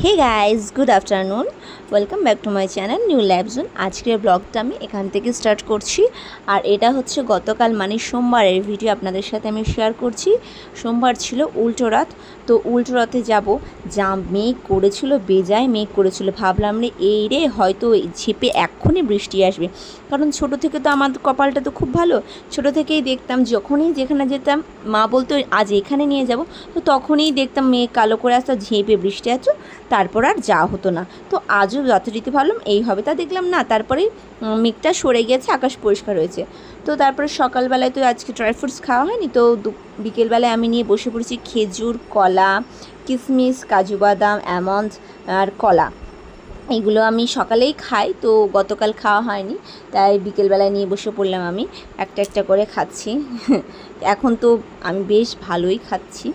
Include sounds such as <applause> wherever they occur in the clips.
Hey guys good afternoon welcome back to my channel new lab zone আজকের ব্লগটা আমি এখান থেকে স্টার্ট করছি। আর এটা হচ্ছে গতকাল মানে সোমবারের ভিডিও আপনাদের সাথে আমি শেয়ার করছি। সোমবার ছিল উল্টো রাত। তো উল্টো রাতে যাব, যা মেঘ করেছিল, বেজায় মেঘ করেছিল। ভাবলাম রে, এই রে, হয়তো ঝেপে এক্ষুনি বৃষ্টি আসবে। কারণ ছোট থেকে তো আমার কপালটা তো খুব ভালো। ছোট থেকেই দেখতাম, যখনই যেখানে যেতাম, মা বলতো, আজ এখানে নিয়ে যাব। তো তখনই দেখতাম মেঘ কালো করে আসতো, ঝেঁপে বৃষ্টি আসতো। তারপর আর যা হতো না। তো আজও যথারীতি ভাবলাম এই হবে তা দেখলাম না, তারপরেই মেঘটা সরে গেছে আকাশ পরিষ্কার হয়েছে। তো তারপরে সকালবেলায় তো আজকে ড্রাই ফ্রুটস খাওয়া হয়নি, তো বিকেলবেলায় আমি নিয়ে বসে পড়েছি খেজুর, কলা কিশমিশ কাজু বাদাম অ্যামন্ড আর কলা। এগুলো আমি সকালেই খাই, তো গতকাল খাওয়া হয়নি, তাই বিকেলবেলায় নিয়ে বসে পড়লাম আমি। একটা একটা করে খাচ্ছি। <laughs> এখন তো আমি বেশ ভালোই খাচ্ছি।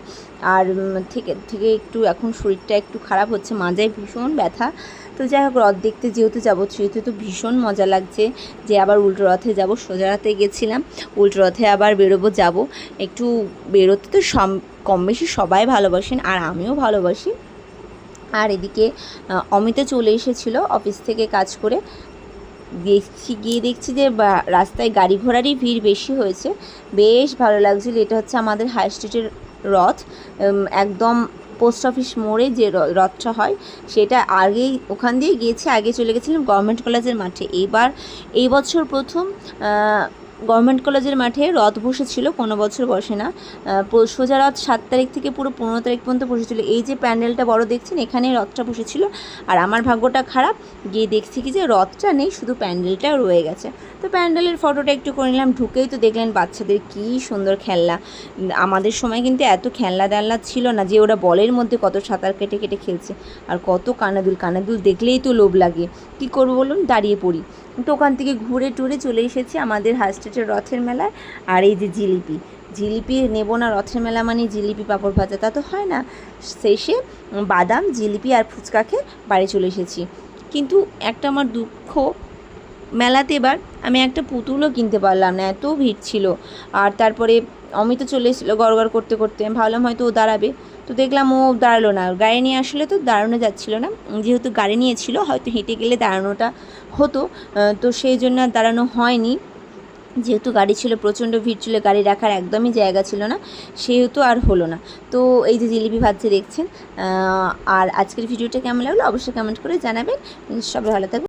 আর থেকে থেকে একটু এখন শরীরটা একটু খারাপ হচ্ছে, মাজায় ভীষণ ব্যথা। তো যাই হোক, রথ দেখতে যেহেতু যাব, সেহেতু তো ভীষণ মজা লাগছে যে আবার উল্টো রথে যাব, সোজা রাতে গেছিলাম। উল্টো রথে আবার বেরোবো, যাব। একটু বেরোতে তো সম, কম বেশি সবাই ভালোবাসেন, আর আমিও ভালোবাসি। আর এদিকে অমিতা চলে এসেছিল অফিস থেকে কাজ করে। দেখছি, গিয়ে দেখছি যে রাস্তায় গাড়ি ঘোড়ারই ভিড় বেশি হয়েছে। বেশ ভালো লাগছিল, এটা হচ্ছে আমাদের হাই স্ট্রিটের রথ। একদম পোস্ট অফিস মোড়ে যে রথটা হয়, সেটা আগেই, ওখান দিয়ে গিয়েছে, আগে চলে গেছিলাম গভর্নমেন্ট কলেজের মাঠে। এবার, এই বছর প্রথম গভর্নমেন্ট কলেজের মাঠে রথ বসেছিল, কোনো বছর বসে না। সোজা রথ সাত তারিখ থেকে পুরো পনেরো তারিখ পর্যন্ত বসেছিল। এই যে প্যান্ডেলটা বড় দেখছেন, এখানেই রথটা বসেছিল। আর আমার ভাগ্যটা খারাপ, গিয়ে দেখছি কি যে রথটা নেই, শুধু প্যান্ডেলটা রয়ে গেছে। তো প্যান্ডেলের ফটোটা একটু করে নিলাম, ঢুকেই তো দেখলেন বাচ্চাদের কী সুন্দর খেলনা। আমাদের সময় কিন্তু এত খেলনা দেলনা ছিল না যে ওরা বলের মধ্যে কত সাঁতার কেটে কেটে খেলছে। আর কত কানাদুল কানাদুল দেখলেই তো লোভ লাগে। কী করব বলুন? দাঁড়িয়ে পড়ি। তো ওখান থেকে ঘুরে টুরে চলে এসেছি, আমাদের হাইস্টেটের রথের মেলায় আর এই যে জিলিপি। জিলিপি নেব না, রথের মেলা মানে জিলিপি, পাঁপড় ভাজা, তা তো হয় না। শেষে বাদাম, জিলিপি আর ফুচকা খেয়ে বাড়ি চলে এসেছি। কিন্তু একটা আমার দুঃখ, মেলাতে এবার আমি একটা পুতুলও কিনতে পারলাম না, এত ভিড় ছিল। আর তারপরে অমিত চলে এসেছিল গড়গড় করতে করতে, আমি ভাবলাম হয়তো ও দাঁড়াবে। তো দেখলাম ও দাঁড়াল না, গাড়ি নিয়ে আসলে তো দাঁড়ানো যাচ্ছিল না। যেহেতু গাড়ি নিয়েছিল হয়তো হেঁটে গেলে দাঁড়ানোটা হতো তো সেই জন্য দাঁড়ানো হয়নি। যেহেতু গাড়ি ছিল, প্রচণ্ড ভিড় ছিল, গাড়ি রাখার একদমই জায়গা ছিল না, সেহেতু আর হলো না। তো এই যে জিলিপি ভাজছে দেখছেন আর আজকের ভিডিওটা কেমন লাগল অবশ্যই কমেন্ট করে জানাবেন। সবাই ভালো থাকবে